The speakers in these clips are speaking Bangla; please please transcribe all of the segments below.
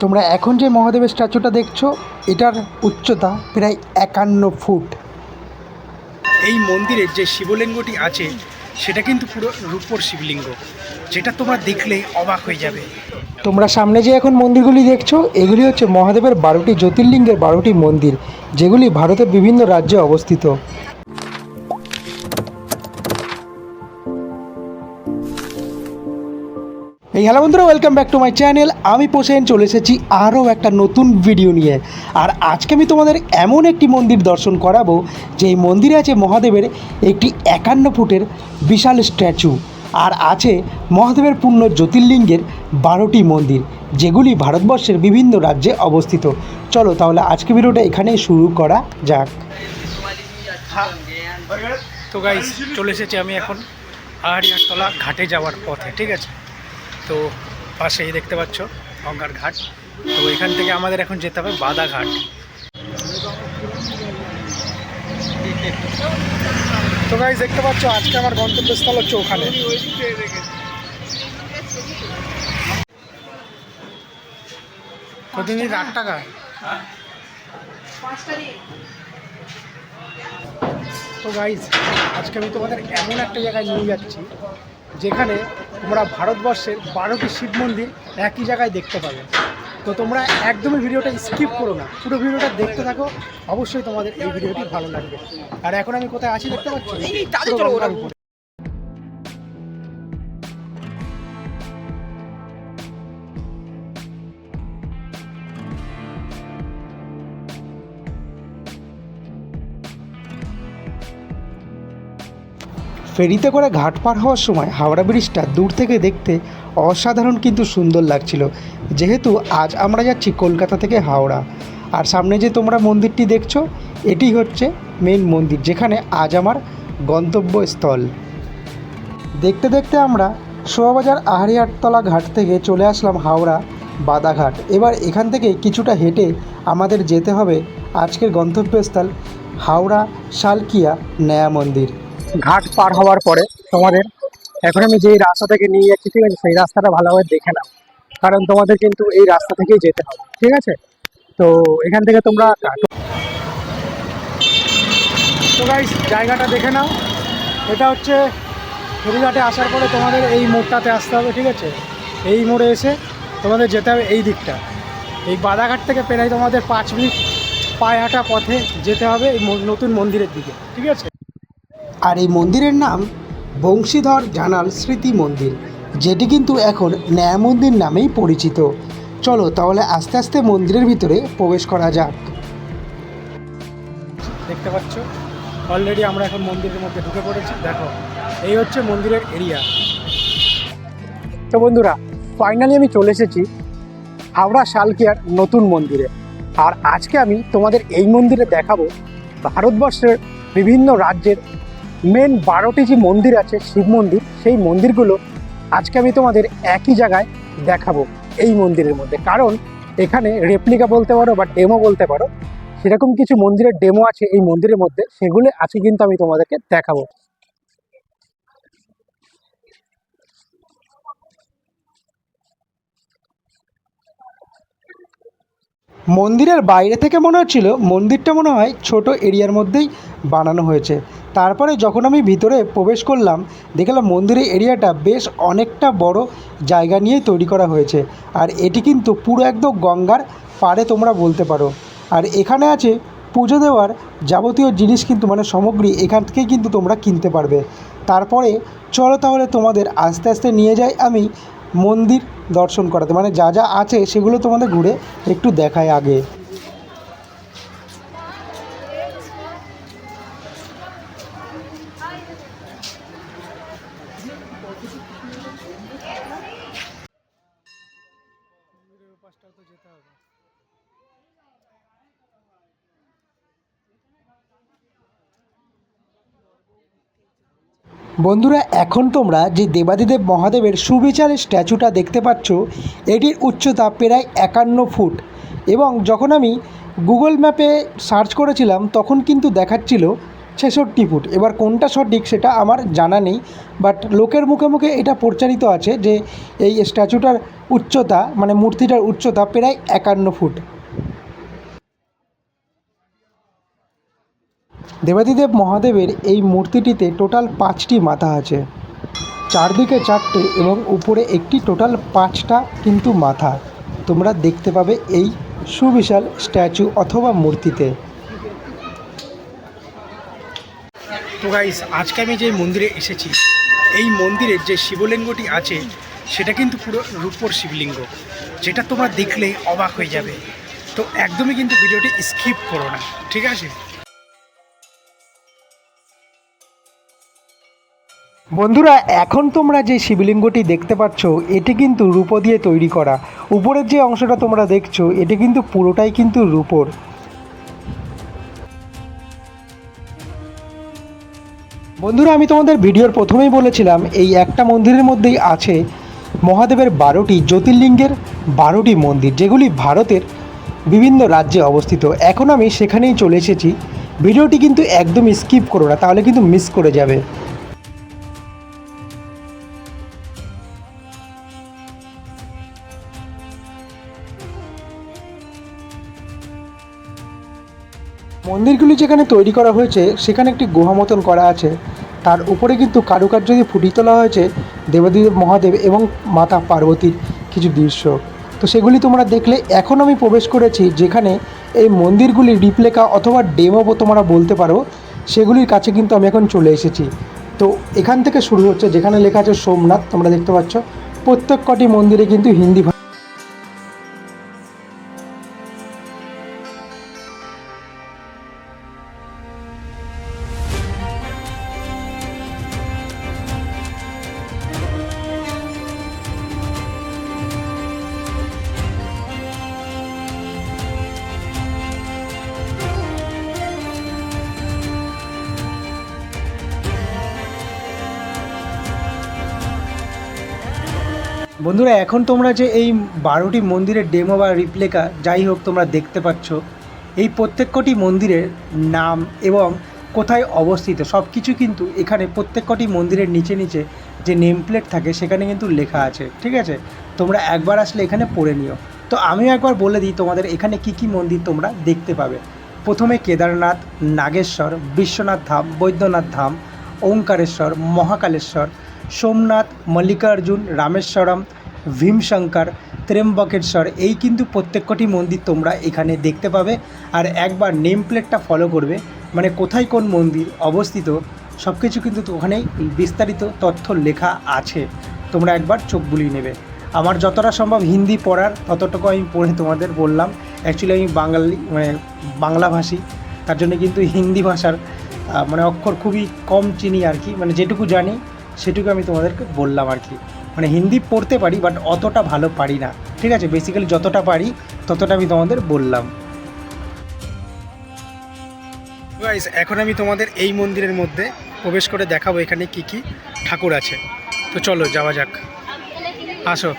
তোমরা এখন যে মহাদেবের স্ট্যাচুটা দেখছ এটার উচ্চতা প্রায় একান্ন ফুট। এই মন্দিরের যে শিবলিঙ্গটি আছে সেটা কিন্তু পুরো রূপোর শিবলিঙ্গ যেটা তোমরা দেখলে অবাক হয়ে যাবে। তোমরা সামনে যে এখন মন্দিরগুলি দেখছ এগুলি হচ্ছে মহাদেবের বারোটি জ্যোতির্লিঙ্গের বারোটি মন্দির যেগুলি ভারতের বিভিন্ন রাজ্যে অবস্থিত। এই হ্যালো বন্ধুরা welcome back to my channel আমি পোষেন চলে এসেছি আরও একটা নতুন ভিডিও নিয়ে। আর আজকে আমি তোমাদের এমন একটি মন্দির দর্শন করাবো যে এই মন্দিরে আছে মহাদেবের একটি একান্ন ফুটের বিশাল স্ট্যাচু। আর আছে মহাদেবের পূর্ণ জ্যোতির্লিঙ্গের বারোটি মন্দির, যেগুলি ভারতবর্ষের বিভিন্ন রাজ্যে অবস্থিত। চলো তাহলে আজকে ভিডিওটা এখানেই শুরু করা যাক। তো চলে এসেছি আমি এখন আহারিয়ারতলা ঘাটে যাওয়ার পথে, ঠিক আছে? তো পাশেই দেখতে পাচ্ছ, গঙ্গার ঘাট। তো এখান থেকে আমাদের এখন যেতে হবে বাদা ঘাট তো গাইজ দেখতে পাচ্ছ, আজকে আমার গন্তব্যস্থল হচ্ছে ওখানে। প্রতিদিন আট টাকা তো গাইজ আজকে আমি তোমাদের এমন একটা জায়গায় নিয়ে যাচ্ছি, যেখানে তোমরা ভারতবর্ষের বারোটি শিব মন্দির একই জায়গায় দেখতে পাবে। তো তোমরা একদমই ভিডিওটা স্কিপ করো না। পুরো ভিডিওটা দেখতে থাকো। অবশ্যই তোমাদের এই ভিডিওটি ভালো লাগবে। আর এখন আমি কোথায় আছি দেখতে পাচ্ছ? ফেরিতে করে ঘাট পার হওয়ার সময় হাওড়া ব্রিজটা দূর থেকে দেখতে অসাধারণ কিন্তু সুন্দর লাগছিল। যেহেতু আজ আমরা যাচ্ছি কলকাতা থেকে হাওড়া। আর সামনে যে তোমরা মন্দিরটি দেখছ, এটি হচ্ছে মেন মন্দির, যেখানে আজ আমার গন্তব্যস্থল। দেখতে দেখতে আমরা শোয়াবাজার আহারিয়ারতলা ঘাট থেকে চলে আসলাম হাওড়া বাদাঘাট। এবার এখান থেকে কিছুটা হেঁটে আমাদের যেতে হবে আজকের গন্তব্যস্থল হাওড়া শালকিয়া নয়া মন্দির। ঘাট পার হওয়ার পরে তোমাদের, এখন আমি যেই রাস্তা থেকে নিয়ে যাচ্ছি, ঠিক আছে, সেই রাস্তাটা ভালোভাবে দেখে নাও। কারণ তোমাদের কিন্তু এই রাস্তা থেকেই যেতে হবে, ঠিক আছে? তো এখান থেকে তোমরা জায়গাটা দেখে নাও। এটা হচ্ছে ফেরিঘাটে আসার পরে তোমাদের এই মোড়টাতে আসতে হবে, ঠিক আছে? এই মোড়ে এসে তোমাদের যেতে হবে এই দিকটা। এই বাদাঘাট থেকে প্রায় তোমাদের পাঁচ মিনিট পায়ে হাঁটা পথে যেতে হবে এই নতুন মন্দিরের দিকে, ঠিক আছে? আর এই মন্দিরের নাম বংশীধর জানাল স্মৃতি মন্দির, যেটি কিন্তু এখন ন্যায় মন্দির নামেই পরিচিত। চলো তাহলে আস্তে আস্তে মন্দিরের ভিতরে প্রবেশ করা যাক। দেখতে পাচ্ছ? অলরেডি আমরা এখন মন্দিরের মধ্যে ঢুকে পড়েছি। দেখো, এই হচ্ছে মন্দিরের এরিয়া তো বন্ধুরা ফাইনালি আমি চলে এসেছি হাওড়া শালকিয়ার নতুন মন্দিরে। আর আজকে আমি তোমাদের এই মন্দিরে দেখাবো ভারতবর্ষের বিভিন্ন রাজ্যের মেন বারোটি যে মন্দির আছে, শিব মন্দির, সেই মন্দিরগুলো আজকে আমি তোমাদের একই জায়গায় দেখাবো এই মন্দিরের মধ্যে। কারণ এখানে রেপ্লিকা বলতে পারো বা ডেমো বলতে পারো, সেরকম কিছু মন্দিরের ডেমো আছে এই মন্দিরের মধ্যে, সেগুলো আছে কিন্তু আমি তোমাদেরকে দেখাবো। মন্দিরের বাইরে থেকে মনে হচ্ছিল মন্দিরটা মনে হয় ছোট এরিয়ার মধ্যেই বানানো হয়েছে। তারপরে যখন আমি ভিতরে প্রবেশ করলাম, দেখলাম মন্দিরের এরিয়াটা বেশ অনেকটা বড় জায়গা নিয়েই তৈরি করা হয়েছে। আর এটি কিন্তু পুরো একদম গঙ্গার পাড়ে তোমরা বলতে পারো। আর এখানে আছে পুজো দেওয়ার যাবতীয় জিনিস কিন্তু মানে সামগ্রী এখান থেকেই কিন্তু তোমরা কিনতে পারবে। তারপরে চলো তাহলে তোমাদের আস্তে আস্তে নিয়ে যাই আমি মন্দির দর্শন করাতে। মানে যা যা আছে সেগুলো তোমাদের ঘুরে একটু দেখায় আগে। বন্ধুরা, এখন তোমরা যে দেবাদিদেব মহাদেবের সুবিচার স্ট্যাচুটা দেখতে পাচ্ছ, এটির উচ্চতা প্রায় একান্ন ফুট। এবং যখন আমি গুগল ম্যাপে সার্চ করেছিলাম, তখন কিন্তু দেখাচ্ছিল ছেষট্টি ফুট। এবার কোনটা সঠিক সেটা আমার জানা নেই, বাট লোকের মুখে মুখে এটা প্রচারিত আছে যে এই স্ট্যাচুটার উচ্চতা মানে মূর্তিটার উচ্চতা প্রায় একান্ন ফুট। দেবাদিদেব মহাদেবের এই মূর্তিটিতে টোটাল পাঁচটি মাথা আছে। চারদিকে চারটে এবং উপরে একটি টোটাল পাঁচটা কিন্তু মাথা। তোমরা দেখতে পাবে এই সুবিশাল স্ট্যাচু অথবা মূর্তিতে। তো গাইস আজকে আমি যে মন্দিরে এসেছি, এই মন্দিরের যে শিবলিঙ্গটি আছে, সেটা কিন্তু পুরো রূপোর শিবলিঙ্গ। যেটা তোমরা দেখলে অবাক হয়ে যাবে। তো একদমই কিন্তু ভিডিওটি স্কিপ করো না। ঠিক আছে? বন্ধুরা, এখন তোমরা যে শিবলিঙ্গটি দেখতে পাচ্ছ, এটি কিন্তু রূপো দিয়ে তৈরি করা। উপরের যে অংশটা তোমরা দেখছ, এটি কিন্তু পুরোটাই কিন্তু রূপোর। বন্ধুরা, আমি তোমাদের ভিডিওর প্রথমেই বলেছিলাম, এই একটা মন্দিরের মধ্যেই আছে মহাদেবের বারোটি জ্যোতির্লিঙ্গের বারোটি মন্দির, যেগুলি ভারতের বিভিন্ন রাজ্যে অবস্থিত। এখন আমি সেখানেই চলে এসেছি। ভিডিওটি কিন্তু একদম স্কিপ করো না, তাহলে কিন্তু মিস করে যাবে। মন্দিরগুলি যেখানে তৈরি করা হয়েছে, সেখানে একটি গুহা মতন করা আছে। তার উপরে কিন্তু কারুকার্য দিয়ে ফুটিয়ে তোলা হয়েছে দেবাদিদেব মহাদেব এবং মাতা পার্বতীর কিছু দৃশ্য। তো সেগুলি তোমরা দেখলে এখন আমি প্রবেশ করেছি যেখানে এই মন্দিরগুলি রিপ্লেকা অথবা ডেমো তোমরা বলতে পারো, সেগুলির কাছে কিন্তু আমি এখন চলে এসেছি। তো এখান থেকে শুরু হচ্ছে, যেখানে লেখা আছে সোমনাথ, তোমরা দেখতে পাচ্ছ। প্রত্যেক কটি মন্দিরে কিন্তু হিন্দি বন্ধুরা, এখন তোমরা যে এই বারোটি মন্দিরের ডেমো বা রিপ্লেকা যাই হোক তোমরা দেখতে পাচ্ছ, এই প্রত্যেক কটি মন্দিরের নাম এবং কোথায় অবস্থিত সব কিছু কিন্তু এখানে প্রত্যেক কটি মন্দিরের নিচে নিচে যে নেম প্লেট থাকে, সেখানে কিন্তু লেখা আছে, ঠিক আছে? তোমরা একবার আসলে এখানে পড়ে নিও। তো আমিও একবার বলে দিই তোমাদের এখানে কি কি মন্দির তোমরা দেখতে পাবে। প্রথমে কেদারনাথ, নাগেশ্বর, বিশ্বনাথ ধাম, বৈদ্যনাথ ধাম, ওঙ্কারেশ্বর, মহাকালেশ্বর, সোমনাথ, মল্লিকার্জুন, রামেশ্বরম ভীমশঙ্কর, ত্রেম্বকেশ্বর, এই কিন্তু প্রত্যেক কটি মন্দির তোমরা এখানে দেখতে পাবে। আর একবার নেম প্লেটটা ফলো করবে মানে কোথায় কোন মন্দির অবস্থিত সব কিছু কিন্তু ওখানেই বিস্তারিত তথ্য লেখা আছে। তোমরা একবার চোখ বুলিয়ে নেবে। আমার যতটা সম্ভব হিন্দি পড়ার ততটুকু আমি পড়ে তোমাদের বললাম। অ্যাকচুয়ালি আমি বাঙালি মানে বাংলাভাষী তার জন্য কিন্তু হিন্দি ভাষার মানে অক্ষর খুবই কম চিনি আর কি। মানে যেটুকু জানি, সেটুকু আমি তোমাদেরকে বললাম আর কি। মানে হিন্দি পড়তে পারি বাট অতটা ভালো পারি না। ঠিক আছে? বেসিক্যালি যতটা পারি, ততটা আমি তোমাদের বললাম। এখন আমি তোমাদের এই মন্দিরের মধ্যে প্রবেশ করে দেখাবো এখানে কি কি ঠাকুর আছে। তো চলো, যাওয়া যাক। আসো।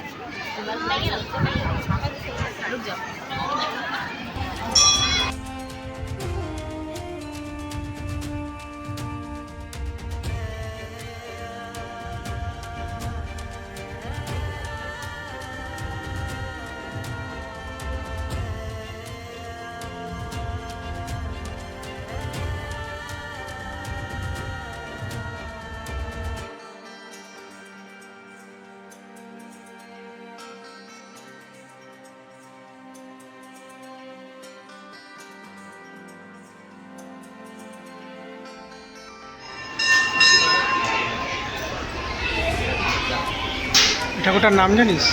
ঠাকুরটার নাম জানিস?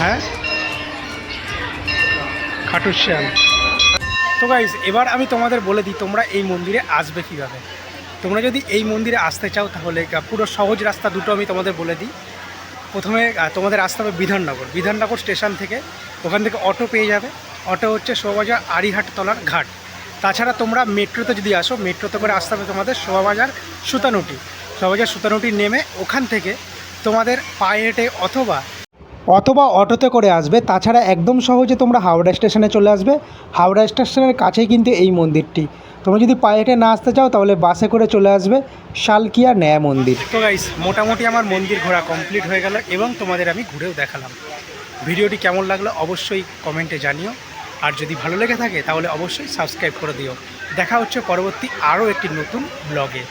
হ্যাঁ? খাটুর শ্যাম। তো গাইজ এবার আমি তোমাদের বলে দিই, তোমরা এই মন্দিরে আসবে কীভাবে? তোমরা যদি এই মন্দিরে আসতে চাও, তাহলে পুরো সহজ রাস্তা দুটো আমি তোমাদের বলে দিই। প্রথমে তোমাদের আসতে হবে বিধাননগর। বিধাননগর স্টেশন থেকে ওখান থেকে অটো পেয়ে যাবে। অটো হচ্ছে শোভাবাজার আড়িহাট তলার ঘাট। তাছাড়া তোমরা মেট্রোতে যদি আসো, মেট্রোতে করে আসতে হবে তোমাদের শোভাবাজার সুতানুটি। শোভাবাজার সুতানুটি নেমে ওখান থেকে তোমাদের পায়ে হেঁটে অথবা অথবা অটোতে করে আসবে। তাছাড়া একদম সহজে তোমরা হাওড়া স্টেশনে চলে আসবে। হাওড়া স্টেশনের কাছেই কিন্তু এই মন্দিরটি। তোমরা যদি পায়ে হেঁটে না আসতে চাও, তাহলে বাসে করে চলে আসবে শালকিয়া ন্যায় মন্দির। তো গাইস মোটামুটি আমার মন্দির ঘোরা কমপ্লিট হয়ে গেল এবং তোমাদের আমি ঘুরেও দেখালাম। ভিডিওটি কেমন লাগল অবশ্যই কমেন্টে জানিও। আর যদি ভালো লেগে থাকে, তাহলে অবশ্যই সাবস্ক্রাইব করে দিও। দেখা হচ্ছে পরবর্তী আরও একটি নতুন ব্লগে